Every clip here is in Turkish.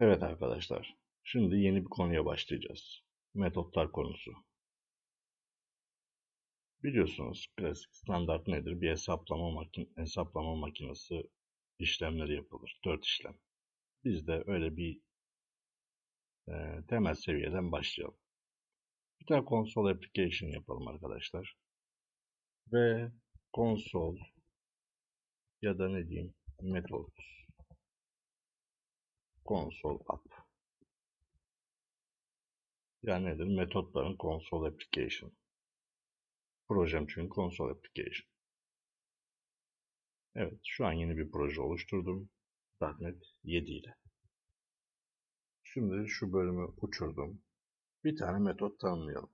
Evet arkadaşlar, şimdi yeni bir konuya başlayacağız. Metotlar konusu. Biliyorsunuz klasik standart nedir? Bir hesaplama, makin hesaplama makinesi işlemleri yapılır. Dört işlem. Biz de öyle bir e, temel seviyeden başlayalım. Bir tane console application yapalım arkadaşlar. Ve console ya da ne diyeyim method console app. Yani nedir? Metotların console application. Projem çünkü console application. Evet, şu an yeni bir proje oluşturdum. .NET 7 ile. Şimdi şu bölümü uçurdum. Bir tane metot tanımlayalım.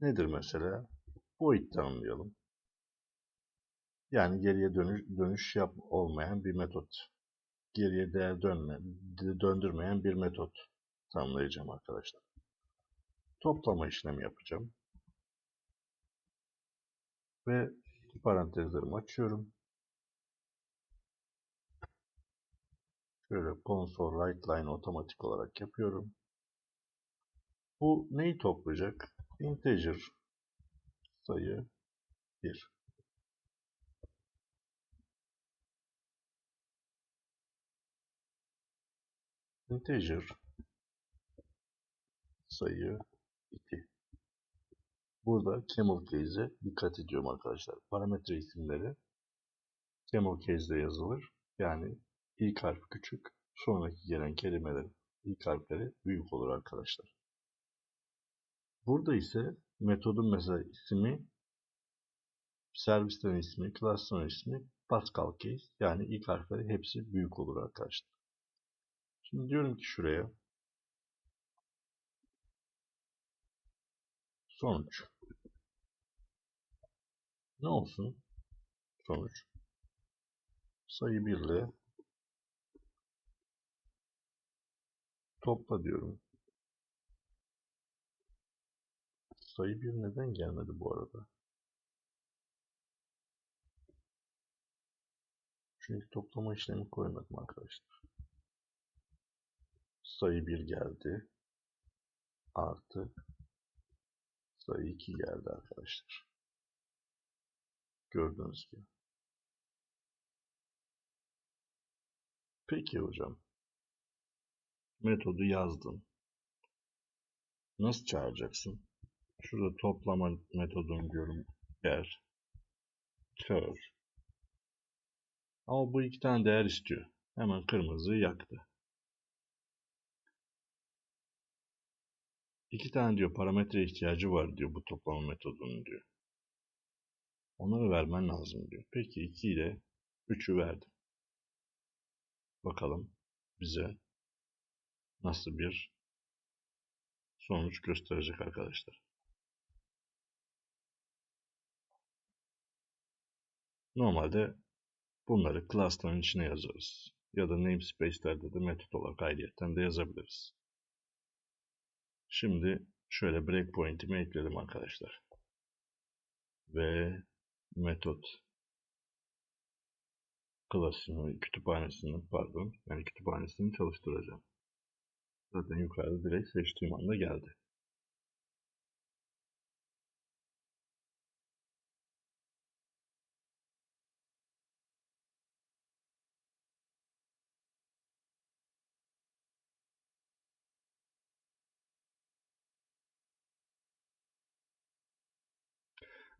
Nedir mesela? Void tanımlayalım. Yani geriye dönüş, dönüş yap olmayan bir metot. Geriye değer dönme, döndürmeyen bir metot tanımlayacağım arkadaşlar. Toplama işlemi yapacağım. Ve parantezlerimi açıyorum. Şöyle console write line otomatik olarak yapıyorum. Bu neyi toplayacak? Integer sayı 1. Integer sayı 2. Burada camel case'e dikkat ediyorum arkadaşlar. Parametre isimleri camel case'de yazılır. Yani ilk harf küçük, sonraki gelen kelimelerin ilk harfleri büyük olur arkadaşlar. Burada ise metodun mesela ismi, servisten ismi, class'ın ismi Pascal case. Yani ilk harfleri hepsi büyük olur arkadaşlar. Şimdi diyorum ki şuraya sonuç ne olsun? Sonuç sayı 1 ile topla diyorum. Sayı 1 neden gelmedi bu arada? Çünkü toplama işlemi koymadım arkadaşlar. Sayı 1 geldi. Artı sayı 2 geldi arkadaşlar. Gördüğünüz gibi. Peki hocam. Metodu yazdın. Nasıl çağıracaksın? Şurada toplama metodunu diyorum. Değer. Kör. Ama bu iki tane değer istiyor. Hemen kırmızıyı yaktı. İki tane diyor parametre ihtiyacı var diyor bu toplama metodunun diyor. Onları vermen lazım diyor. Peki 2 ile 3'ü verdim. Bakalım bize nasıl bir sonuç gösterecek arkadaşlar. Normalde bunları class'ların içine yazarız. Ya da namespace'lerde de metot olarak ayrıyetten de yazabiliriz. Şimdi şöyle breakpoint'imi ekledim arkadaşlar. Ve metot klasını, kütüphanesini pardon, yani kütüphanesini çalıştıracağım. Zaten yukarıda direkt seçtiğim anda geldi.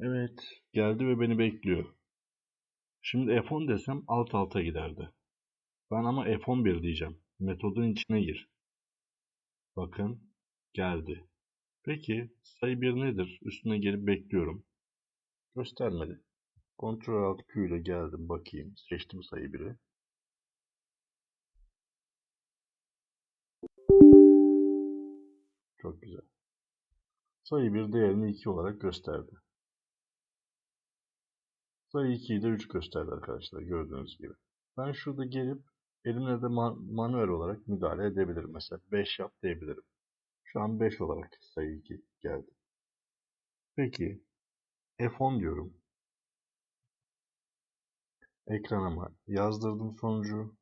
Evet, geldi ve beni bekliyor. Şimdi F10 desem alt alta giderdi. Ben ama F11 diyeceğim. Metodun içine gir. Bakın geldi. Peki sayı 1 nedir? Üstüne gelip bekliyorum. Göstermedi. Ctrl Alt Q ile geldim bakayım. Seçtim sayı 1'i. Çok güzel. Sayı 1 değerini 2 olarak gösterdi. Sayı 2'yi de 3 gösterdi arkadaşlar gördüğünüz gibi. Ben şurada gelip elimle de man manuel olarak müdahale edebilirim. Mesela 5 yap diyebilirim. Şu an 5 olarak sayı 2 geldi. Peki F10 diyorum. Ekranıma yazdırdım sonucu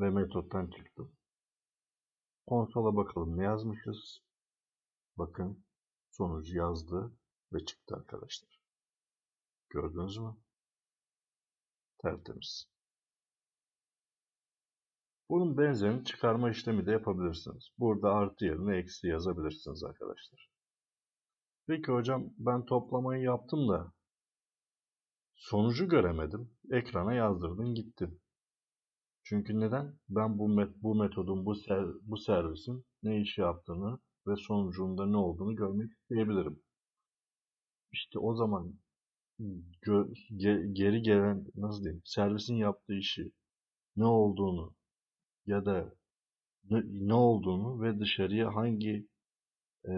ve metottan çıktım. Konsola bakalım ne yazmışız. Bakın sonucu yazdı ve çıktı arkadaşlar. Gördünüz mü? Tertemiz. Bunun benzerini çıkarma işlemi de yapabilirsiniz. Burada artı yerine eksi yazabilirsiniz arkadaşlar. Peki hocam ben toplamayı yaptım da sonucu göremedim. Ekrana yazdırdın gittin. Çünkü neden? Ben bu met bu metodun bu ser bu servisin ne iş yaptığını ve sonucunda ne olduğunu görmek isteyebilirim. İşte o zaman geri gelen nasıl diyeyim servisin yaptığı işi ne olduğunu ya da ne, ne olduğunu ve dışarıya hangi e,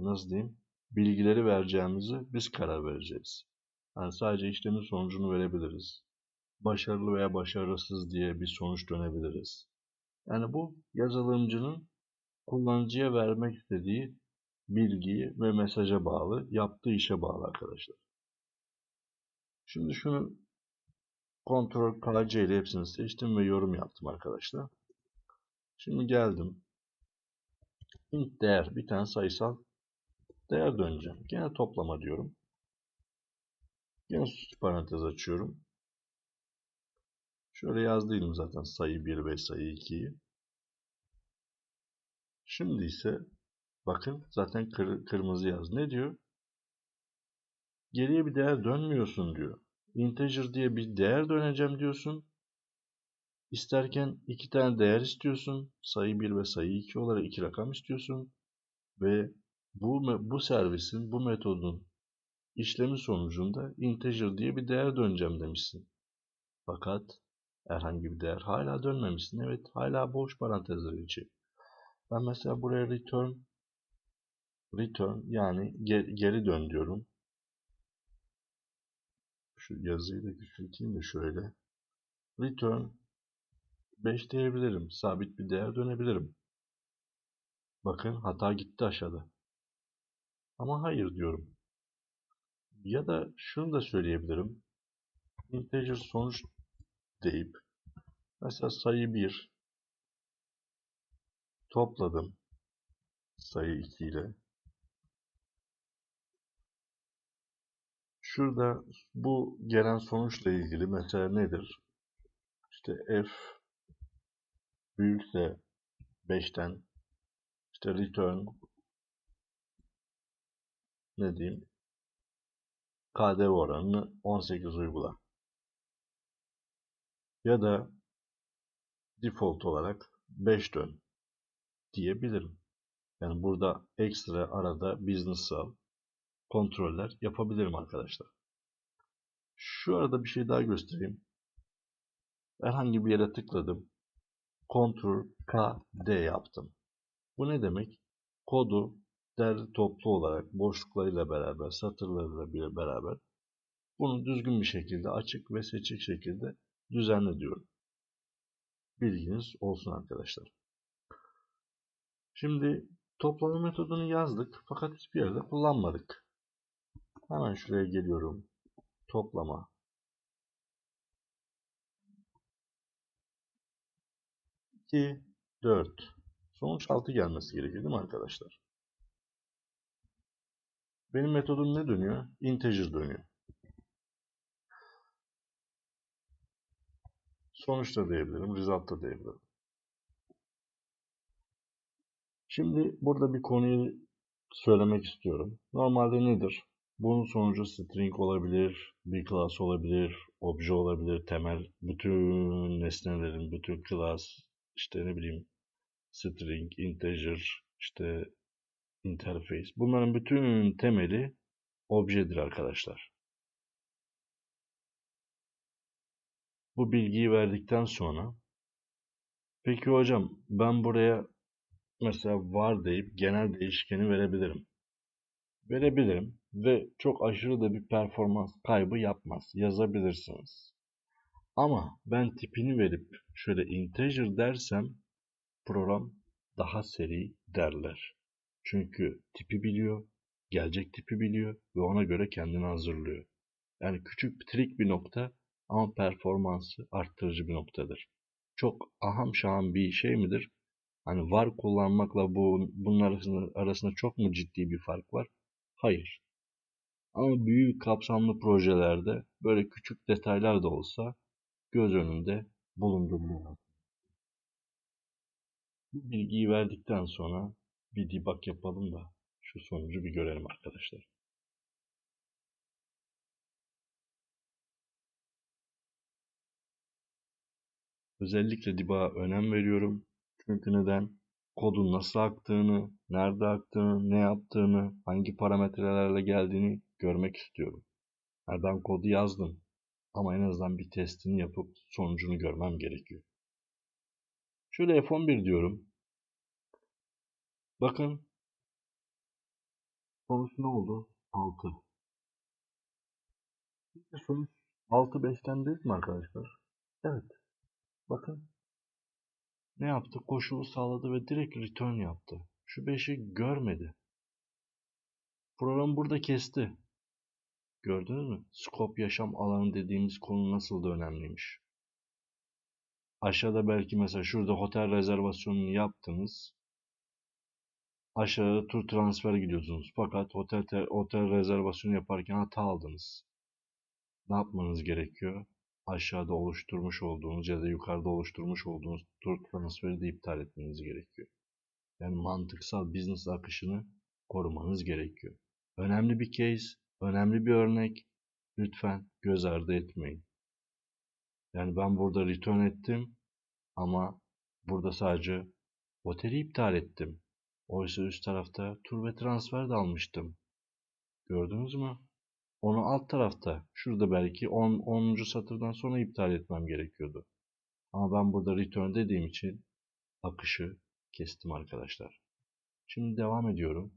nasıl diyeyim bilgileri vereceğimizi biz karar vereceğiz. Yani sadece işlemin sonucunu verebiliriz. Başarılı veya başarısız diye bir sonuç dönebiliriz. Yani bu yazılımcının kullanıcıya vermek istediği bilgiyi ve mesaja bağlı, yaptığı işe bağlı arkadaşlar. Şimdi şunu kontrol KC ile hepsini seçtim ve yorum yaptım arkadaşlar. Şimdi geldim. int değer bir tane sayısal değer döneceğim. Gene toplama diyorum. Yine parantez açıyorum. Şöyle yazdıydım zaten sayı 1 ve sayı 2'yi. Şimdi ise bakın zaten kır, kırmızı yaz. Ne diyor? Geriye bir değer dönmüyorsun diyor. Integer diye bir değer döneceğim diyorsun. İsterken iki tane değer istiyorsun. Sayı 1 ve sayı 2 olarak iki rakam istiyorsun. Ve bu, bu servisin, bu metodun işlemi sonucunda integer diye bir değer döneceğim demişsin. Fakat herhangi bir değer hala dönmemişsin. Evet hala boş parantezler içi. Ben mesela buraya return return yani geri, dön diyorum. Şu yazıyı da küçülteyim de şöyle. Return 5 diyebilirim. Sabit bir değer dönebilirim. Bakın hata gitti aşağıda. Ama hayır diyorum. Ya da şunu da söyleyebilirim. Integer sonuç deyip mesela sayı 1 topladım sayı 2 ile şurada bu gelen sonuçla ilgili mesela nedir? İşte f büyükse 5'ten işte return ne diyeyim KDV oranını 18 uygula. Ya da default olarak 5 dön diyebilirim. Yani burada ekstra arada business'al kontroller yapabilirim arkadaşlar. Şu arada bir şey daha göstereyim. Herhangi bir yere tıkladım. Ctrl K D yaptım. Bu ne demek? Kodu derli toplu olarak boşluklarıyla beraber, satırlarıyla beraber bunu düzgün bir şekilde açık ve seçik şekilde düzenle diyorum. Bilginiz olsun arkadaşlar. Şimdi toplama metodunu yazdık fakat hiçbir yerde kullanmadık. Hemen şuraya geliyorum. Toplama. İki, dört. Sonuç 6 gelmesi gerekiyor değil mi arkadaşlar? Benim metodum ne dönüyor? Integer dönüyor. Sonuç da diyebilirim, result da diyebilirim. Şimdi burada bir konuyu söylemek istiyorum. Normalde nedir? Bunun sonucu string olabilir, bir class olabilir, obje olabilir, temel bütün nesnelerin, bütün class, işte ne bileyim string, integer, işte interface. Bunların bütün temeli objedir arkadaşlar. Bu bilgiyi verdikten sonra peki hocam ben buraya mesela var deyip genel değişkeni verebilirim. Verebilirim ve çok aşırı da bir performans kaybı yapmaz. Yazabilirsiniz. Ama ben tipini verip şöyle integer dersem program daha seri derler. Çünkü tipi biliyor, gelecek tipi biliyor ve ona göre kendini hazırlıyor. Yani küçük trik bir nokta ama performansı arttırıcı bir noktadır. çok aham şaham bir şey midir? Hani var kullanmakla bu bunun arasında, arasında çok mu ciddi bir fark var? Hayır. Ama büyük kapsamlı projelerde böyle küçük detaylar da olsa göz önünde bulunduruluyor. Bu bilgiyi verdikten sonra bir debug yapalım da şu sonucu bir görelim arkadaşlar. Özellikle debug'a önem veriyorum. Çünkü neden? Kodun nasıl aktığını, nerede aktığını, ne yaptığını, hangi parametrelerle geldiğini görmek istiyorum. Yani ben kodu yazdım ama en azından bir testini yapıp sonucunu görmem gerekiyor. Şöyle F11 diyorum. Bakın sonuç ne oldu? 6. Sonuç 6 5'ten büyük mü arkadaşlar? Evet. Bakın ne yaptı? Koşulu sağladı ve direkt return yaptı. Şu 5'i görmedi. Program burada kesti. Gördünüz mü? Scope yaşam alanı dediğimiz konu nasıl da önemliymiş. Aşağıda belki mesela şurada otel rezervasyonunu yaptınız. Aşağıda tur transfer gidiyorsunuz. Fakat otel otel rezervasyonu yaparken hata aldınız. Ne yapmanız gerekiyor? Aşağıda oluşturmuş olduğunuz ya da yukarıda oluşturmuş olduğunuz tur transferi de iptal etmeniz gerekiyor. Yani mantıksal business akışını korumanız gerekiyor. Önemli bir case, önemli bir örnek. Lütfen göz ardı etmeyin. Yani ben burada return ettim ama burada sadece oteli iptal ettim. Oysa üst tarafta tur ve transfer de almıştım. Gördünüz mü? Onu alt tarafta, şurada belki 10. 10. satırdan sonra iptal etmem gerekiyordu. Ama ben burada return dediğim için akışı kestim arkadaşlar. Şimdi devam ediyorum.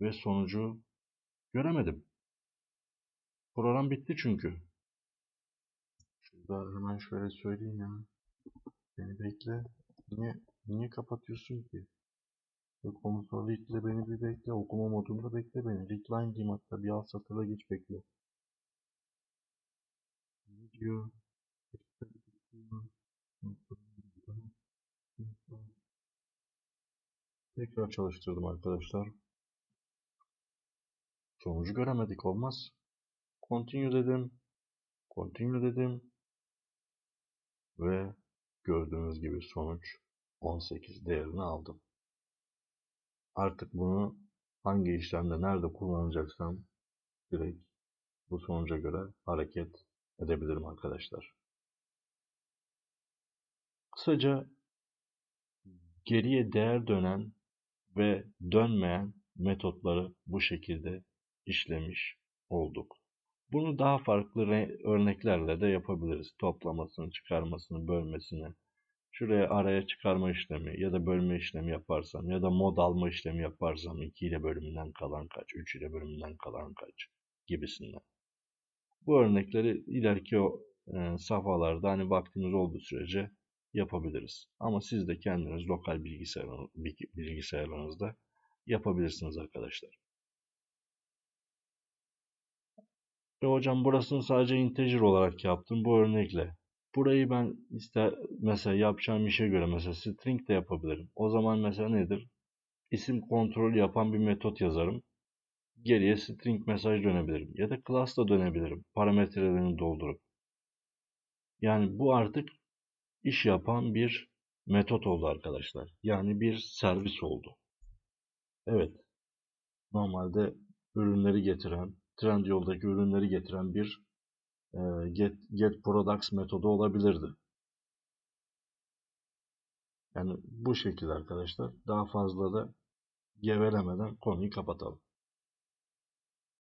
Ve sonucu göremedim. Program bitti çünkü. Şurada hemen şöyle söyleyeyim ya. Beni bekle. Niye, niye kapatıyorsun ki? Ve konsol beni bir bekle. Okuma modunda bekle beni. Recline diyeyim hatta bir alt satırla geç bekle. Ne diyor? Tekrar çalıştırdım arkadaşlar. Sonucu göremedik olmaz. Continue dedim. Continue dedim. Ve gördüğünüz gibi sonuç 18 değerini aldım. Artık bunu hangi işlemde nerede kullanacaksam direkt bu sonuca göre hareket edebilirim arkadaşlar. Kısaca geriye değer dönen ve dönmeyen metotları bu şekilde işlemiş olduk. Bunu daha farklı örneklerle de yapabiliriz. Toplamasını, çıkarmasını, bölmesini, şuraya araya çıkarma işlemi ya da bölme işlemi yaparsam ya da mod alma işlemi yaparsam 2 ile bölümünden kalan kaç, 3 ile bölümünden kalan kaç gibisinden. Bu örnekleri ileriki o e, safhalarda hani vaktimiz olduğu sürece yapabiliriz. Ama siz de kendiniz lokal bilgisayar, bilgisayarlarınızda yapabilirsiniz arkadaşlar. Ve hocam burasını sadece integer olarak yaptım bu örnekle. Burayı ben ister mesela yapacağım işe göre mesela string de yapabilirim. O zaman mesela nedir? İsim kontrolü yapan bir metot yazarım. Geriye string mesaj dönebilirim. Ya da class da dönebilirim. Parametrelerini doldurup. Yani bu artık iş yapan bir metot oldu arkadaşlar. Yani bir servis oldu. Evet. Normalde ürünleri getiren, Trendyol'daki ürünleri getiren bir e, get, get products metodu olabilirdi. Yani bu şekilde arkadaşlar. Daha fazla da gevelemeden konuyu kapatalım.